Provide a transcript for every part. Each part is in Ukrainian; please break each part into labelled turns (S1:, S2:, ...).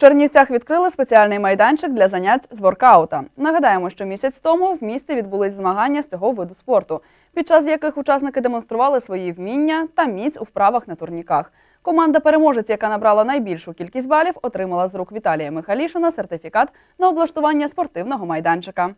S1: Чернівцях відкрили спеціальний майданчик для занять з воркаута. Нагадаємо, що місяць тому в місті відбулись змагання з цього виду спорту, під час яких учасники демонстрували свої вміння та міць у вправах на турніках. Команда переможець, яка набрала найбільшу кількість балів, отримала з рук Віталія Михалішина сертифікат на облаштування спортивного майданчика.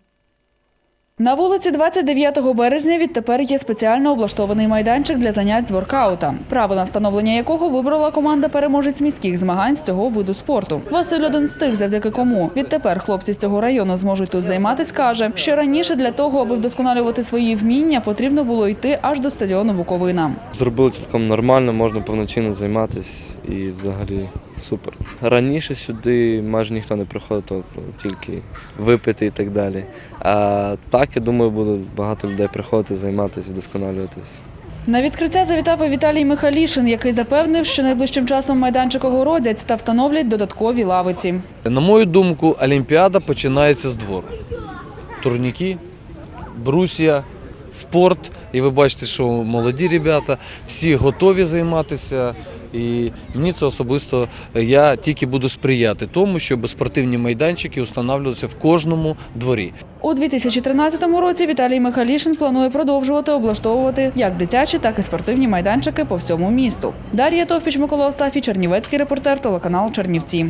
S1: На вулиці 29 березня відтепер є спеціально облаштований майданчик для занять з воркаута, правила встановлення якого вибрала команда переможець міських змагань з цього виду спорту. Василь один з тих, завдяки кому відтепер хлопці з цього району зможуть тут займатись, каже, що раніше для того, аби вдосконалювати свої вміння, потрібно було йти аж до стадіону Буковина.
S2: Зробили цілком нормально, можна повноцінно займатися і взагалі супер. Раніше сюди майже ніхто не приходив, тобто тільки випити і так далі. А так, я думаю, буде багато людей приходити, займатися, вдосконалюватись.
S1: На відкриття завітав і Віталій Михалішин, який запевнив, що найближчим часом майданчик огородять та встановлять додаткові лавиці.
S3: На мою думку, Олімпіада починається з двору. Турніки, брусія, спорт. І ви бачите, що молоді ребята всі готові займатися. І мені це особисто я тільки буду сприяти тому, щоб спортивні майданчики встановлювалися в кожному дворі.
S1: У 2013 році Віталій Михалішин планує продовжувати облаштовувати як дитячі, так і спортивні майданчики по всьому місту. Дар'я Товпіч, Микола Остафій, Чернівецький репортер, телеканал Чернівці.